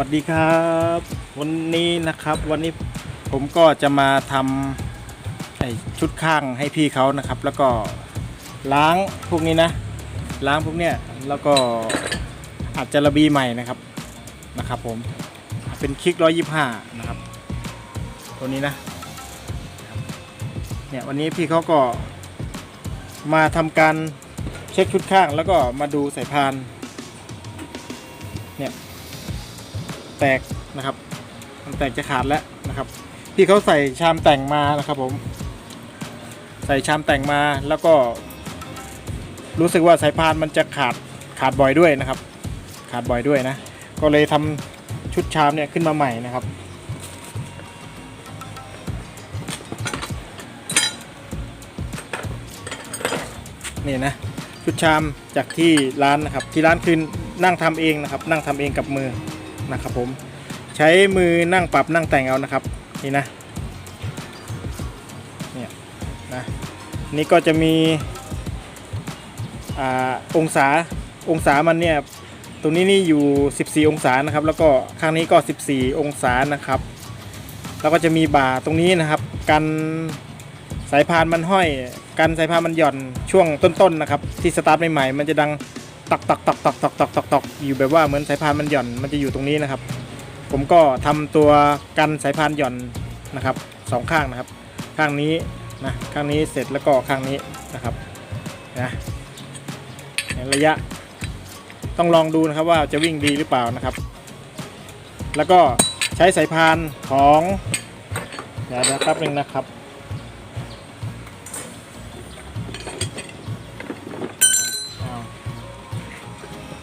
วัสดีครับ วันนี้นะครับวันนี้ผมก็จะมาทำชุดข้างให้พี่เขานะครับ แล้วก็ล้างพวกนี้นะ ล้างพวกเนี้ยแล้วก็อาจจะระบีใหม่นะครับนะครับ ผมเป็นคลิกร้อยยี่ห้านะครับ ตัวนี้นะเนี่ยวันนี้พี่เขาก็มาทำการเช็คชุดข้างแล้วก็มาดูสายพานแตกนะครับมันแตกจะขาดแล้วนะครับพี่เขาใส่ชามแต่งมานะครับผม ใส่ชามแต่งมาแล้วก็ รู้สึกว่าสายพานมันจะขาดขาดบ่อยด้วยนะครับ ขาดบ่อยด้วยนะ ก็เลยทำชุดชามเนี่ยขึ้นมาใหม่นะครับนี่นะชุดชามจากที่ร้านนะครับ ที่ร้านคือนั่งทำเองนะครับ นั่งทำเองกับมือ นะครับผมใช้มือนั่งปรับนั่งแต่งเอานะครับนี่นะเนี่ยนะนี่ก็จะมีอ่าองศาองศามันเนี่ยตรงนี้นี่อยู่ 14 องศานะครับ แล้วก็ข้างนี้ก็ 14 องศานะครับ แล้วก็จะมีบ่าตรงนี้นะครับ กันสายพานมันห้อย กันสายพานมันหย่อนช่วงต้นๆนะครับ ที่สตาร์ทใหม่ๆมันจะดัง ตอกตอกตอกตอกตอกตอกตอกตอกอยู่แบบว่าเหมือนสายพานมันหย่อนมันจะอยู่ตรงนี้นะครับ ผมก็ทำตัวกันสายพานหย่อนนะครับสองข้างนะครับ ข้างนี้นะข้างนี้เสร็จแล้วก็ข้างนี้นะครับนะระยะ ต้องลองดูนะครับว่าจะวิ่งดีหรือเปล่านะครับ แล้วก็ใช้สายพานของเดี๋ยวนะครับหนึ่งนะครับ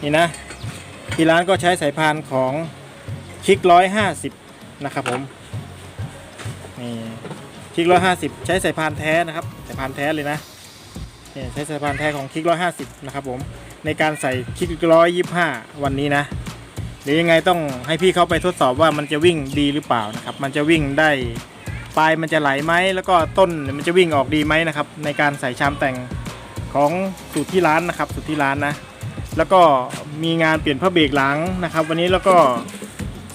นี่นะที่ร้านก็ใช้สายพานของคลิกร้อยห้าสิบนะครับผมนี่คลิกร้อยห้าสิบใช้สายพานแท้นะครับสายพานแท้เลยนะนี่ใช้สายพานแท้ของคลิกร้อยห้าสิบนะครับผมในการใส่คลิกร้อยยี่ห้าวันนี้นะเดี๋ยวยังไงต้องให้พี่เขาไปทดสอบว่ามันจะวิ่งดีหรือเปล่านะครับ มันจะวิ่งได้ปลายมันจะไหลไหมแล้วก็ต้นมันจะวิ่งออกดีไหมนะครับ ในการใส่ชามแต่งของสูตรที่ร้านนะครับสูตรที่ร้านนะ แล้วก็มีงานเปลี่ยนผ้าเบรกหลังนะครับ วันนี้แล้วก็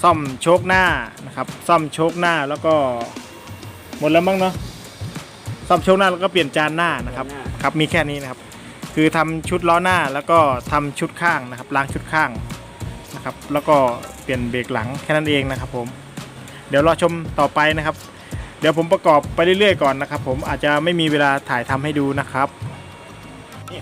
ซ่อมโชคหน้านะครับ ซ่อมโชคหน้าแล้วก็หมดแล้วมั้งเนาะซ่อมโชคหน้าแล้วก็เปลี่ยนจานหน้านะครับครับมีแค่นี้นะครับ คือทำชุดล้อหน้าแล้วก็ทำชุดข้างนะครับล้างชุดข้างนะครับ แล้วก็เปลี่ยนเบรกหลังแค่นั้นเองนะครับ ผม เดี๋ยวรอชมต่อไปนะครับ เดี๋ยวผมประกอบไปเรื่อยๆก่อนนะครับ ผมอาจจะไม่มีเวลาถ่ายทำให้ดูนะครับนี่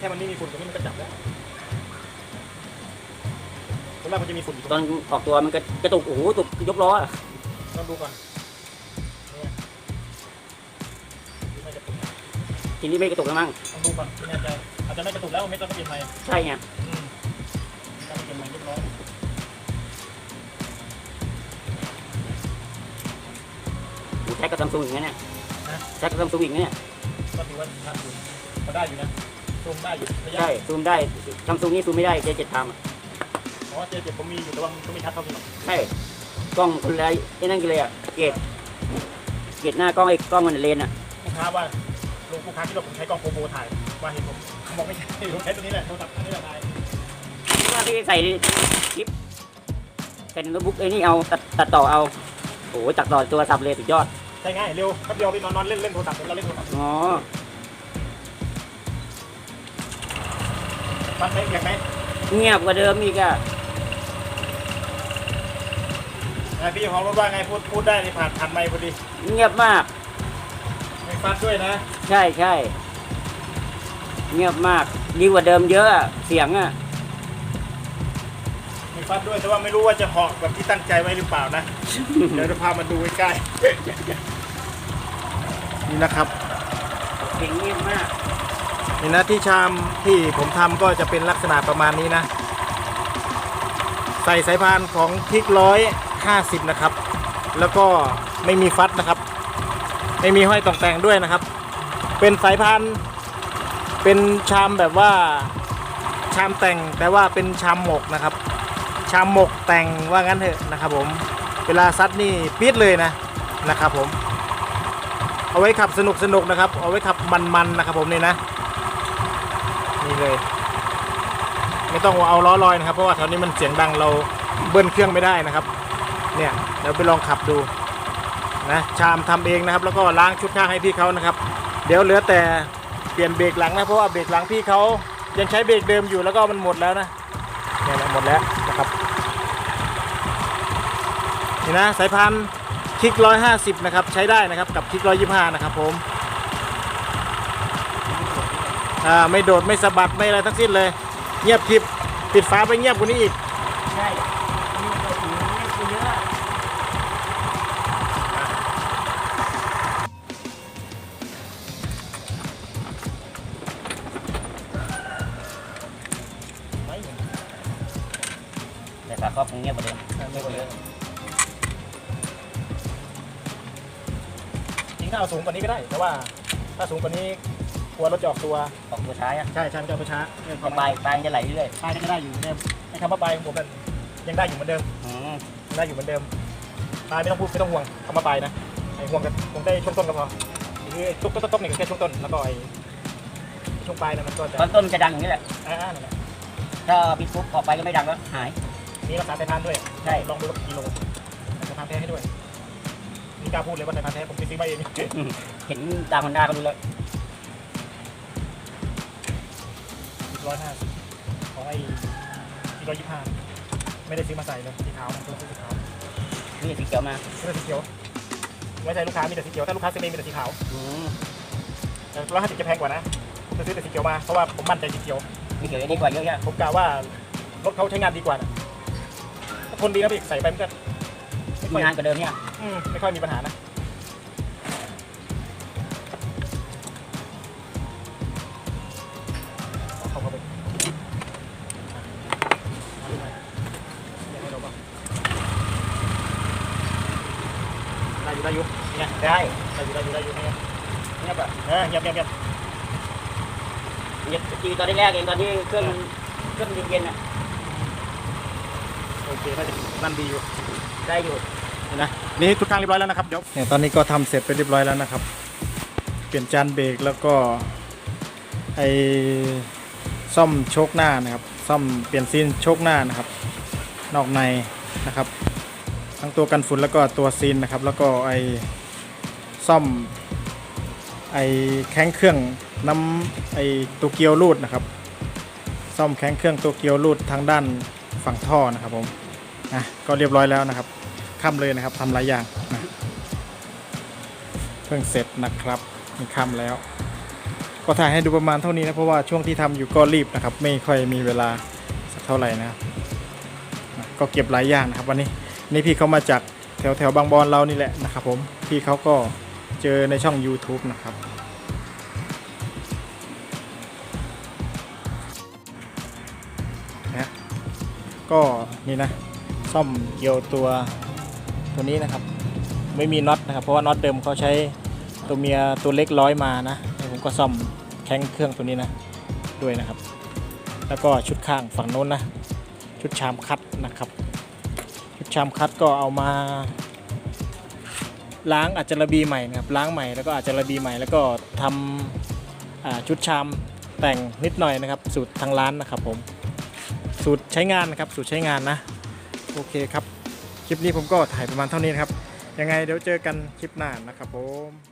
แค่มันไม่มีฝุ่นตรงนี้มันก็จับแล้วส่วนมากมันจะมีฝุ่นอยู่ตตรงอนนี้ออกตัวมันกระกระตุกโอ้โหตุกยกล้ออะต้องดูก่อนเนี่ยไม่จะตุกทีนี้ไม่กระตุกแล้วมั้งต้องดูก่อนไม่แน่ใจอาจจะไม่กระตุกแล้วไม่ต้องเปลี่ยนใหม่ใช่ไงอืมต้องเปลี่ยนใหม่เรียบร้อยโอ้ใช้กับซัมซุงอย่างเงี้ยเนี่ยใช้กับซัมซุงอย่างเงี้ยก็ถือว่าทันอยู่ก็ได้อยู่นะ ซูมได้อยู่ระยะใช่ซูมได้ซัมซุงนี่ซูมไม่ได้เจเจ็ดทำอะเพราะว่าเจเจ็บผมมีอยู่แต่ว่ามันก็ไม่ชัดเท่าที่หรอกใช่กล้องคนละไอ้นั่นกันเลยอะเกตเกตหน้ากล้องไอ้กล้องมันเลนอะลูกค้าว่าลูกลูกค้าที่เราผมใช้กล้องโกโบถ่ายว่าเห็นผมผมบอกไม่ใช่ผมใช้ตัวนี้แหละโทรศัพท์อันนี้แหละถ่ายว่าที่ใส่คลิปใส่ในโน้ตบุ๊กไอ้นี่เอาตัดตัดต่อเอาโอ้โหตัดต่อตัวสับเลยสุดยอดอใช่ง่ายเร็วแป๊บเดียวไปนอนนอนเล่นเล่นโทรศัพท์เราเล่นโทรศัพท์อ๋อ ฟังไหมอยากไหมเงียบกว่าเดิมอีกอะอะพี่ของรถว่าไงพูดพูดได้นี่ผ่านผ่านไมค์พอดีเงียบมาก ไม่ฟัดด้วยนะ ใช่ใช่เงียบมากดีกว่าเดิมเยอะอะเสียงอะมีฟัดด้วยแต่ว่าไม่รู้ว่าจะเหาะแบบที่ตั้งใจไว้หรือเปล่านะ เดี๋ยวจะพามาดูใกล้ๆนี่นะครับ เสียงเงียบมาก นี่นะที่ชามที่ผมทำก็จะเป็นลักษณะประมาณนี้นะ ใส่สายพานของทิกร้อยห้าสิบนะครับ แล้วก็ไม่มีฟัดนะครับ ไม่มีห้อยตองแต่งด้วยนะครับ เป็นสายพานเป็นชามแบบว่าชามแต่งแต่ว่าเป็นชามหมกนะครับ ชามหมกแต่งว่างั้นเถอะนะครับผมเวลาซัดนี่ปี๊ดเลยนะนะครับผม เอาไว้ขับสนุกสนุกๆนะครับ เอาไว้ขับมันๆนะครับผมนี่นะ นี่เลย ไม่ต้องเอาล้อลอยนะครับ เพราะว่าแถวนี้มันเสียงดังเราเบิ้ลเครื่องไม่ได้นะครับ เนี่ยเดี๋ยวไปลองขับดูนะชามทำเองนะครับ แล้วก็ล้างชุดข้างให้พี่เขานะครับ เดี๋ยวเหลือแต่เปลี่ยนเบรกหลังนะเพราะว่าเบรกหลังพี่เขายังใช้เบรกเดิมอยู่แล้วก็มันหมดแล้วนะเนี่ยหมดแล้วนะครับนี่นะสายพันธุ์คลิกร้อยห้าสิบนะครับ ใช้ได้นะครับกับคลิกร้อยยี่ห้านะครับผม อ่าไม่โดดไม่สะบัดไม่อะไรทั้งสิ้นเลย เงียบคลิปปิดฝาไปเงียบกว่านี้อีกใช่มีตัวหูไม่เยอะ แต่ฝาครอบคงเงียบกว่าเดิมเงียบกว่าเดิมจริงถ้าเอาสูงกว่านี้ก็ได้ แต่ว่าถ้าสูงกว่านี้ กลัวรถจะออกตัว ออกตัวช้าอะใช่ใช่มันจะเอาไปช้าเนี่ยพอปลายปลายมันจะไหลเรื่อยปลายก็ได้อยู่เนี่ยไอ้คำว่าปลายของผมนั่นยังได้อยู่เหมือนเดิมๆอืมยังได้อยู่เหมือนเดิมปลายไม่ต้องพูดไม่ต้องห่วงคำว่าปลายนะไอ้ห่วงกันคงได้ช่วงต้นก็พอคือต้นต้นต้นนี่ก็แค่ช่วงต้นแล้วก็ไอ้ช่วงปลายนะมันก็จะตอนต้นมันจะดังอย่างนี้แหละ อ่าๆนั่นแหละถ้าปิดปุ๊บออกไปก็ไม่ดังแล้วหาย มีรักษาสายพานด้วย ใช่ ลองดูว่ากี่กิโลสายพานแท้ให้ด้วยนี่กล้าพูดเลยว่าสายพานแท้ผมไปซื้อมาเอง เห็นตามฮอนด้าก็รู้แล้ว ร้อยห้าสิบของไอ้ที่ร้อยยี่ห้าไม่ได้ซื้อมาใส่เลยสีขาวนะตัวซื้อสีขาวนี่สีเขียวมาไม่ได้สีเขียวไว้ใจลูกค้ามีแต่สีเขียวถ้าลูกค้าซื้อเองมีแต่สีขาวอืมแต่ร้อยห้าสิบจะแพงกว่านะผมจะซื้อแต่สีเขียวมาเพราะว่าผมมั่นใจสีเขียวสีเขียวดีกว่าเยอะแยะผมกล่าวว่ารถเขาใช้งานดีกว่านะถ้าคนดีนะพี่ใส่ไปมันก็ไม่ค่อยงานกว่าเดิมเนี่ยอืมไม่ค่อยมีปัญหานะ อยู่ได้อยู่เนี่ยได้ได้อยู่ได้อยู่ได้อยู่เนี่ยเงียบอะเออเงียบเงียบเงียบเงียบจริงตอนแรกๆเองตอนที่เครื่องเครื่องเย็นๆอะโอเคน่าจะนั่นดีอยู่ได้อยู่นะนี่ทุกทางเรียบร้อยแล้วนะครับเดี๋ยวเนี่ยตอนนี้ก็ทำเสร็จไปเรียบร้อยแล้วนะครับ เปลี่ยนจานเบรกแล้วก็ไอซ่อมโชคหน้านะครับ ซ่อมเปลี่ยนซีนโชคหน้านะครับ นอกในนะครับ ทั้งตัวกันฝุ่นแล้วก็ตัวซีนนะครับ แล้วก็ไอซ่อมไอแข้งเครื่องน้ำไอตัวเกียวรูดนะครับ ซ่อมแข้งเครื่องตัวเกียวรูดทางด้านฝั่งท่อนะครับผมนะก็เรียบร้อยแล้วนะครับค่ำเลยนะครับทำหลายอย่างนะเพิ่งเสร็จนะครับมีค่ำแล้ว ก็ถ่ายให้ดูประมาณเท่านี้นะเพราะว่าช่วงที่ทำอยู่ก็รีบนะครับ ไม่ค่อยมีเวลาสักเท่าไหร่นะนะก็เก็บหลายอย่างนะครับวันนี้ นี่พี่เขามาจากแถวแถวบางบอนเรานี่แหละนะครับผมพี่เขาก็เจอในช่อง YouTube นะครับ นะ ก็นี่นะ ซ่อมเกี่ยวตัวตัวนี้นะครับ ไม่มีน็อตนะครับ เพราะว่าน็อตเดิมเขาใช้ตัวเมียตัวเล็กร้อยมานะ ผมก็ซ่อมแข้งเครื่องตัวนี้นะด้วยนะครับ แล้วก็ชุดข้างฝั่งโน้นนะ ชุดชามคัดนะครับ ชามคัดก็เอามา ล้างอาจจะระบีใหม่นะครับล้างใหม่แล้วก็อาจจะระบีใหม่แล้วก็ทำอ่าชุดชามแต่งนิดหน่อยนะครับ สูตรทางร้านนะครับผมสูตรใช้งานนะครับสูตรใช้งานนะ โอเคครับ คลิปนี้ผมก็ถ่ายประมาณเท่านี้นะครับ ยังไงเดี๋ยวเจอกันคลิปหน้านะครับผม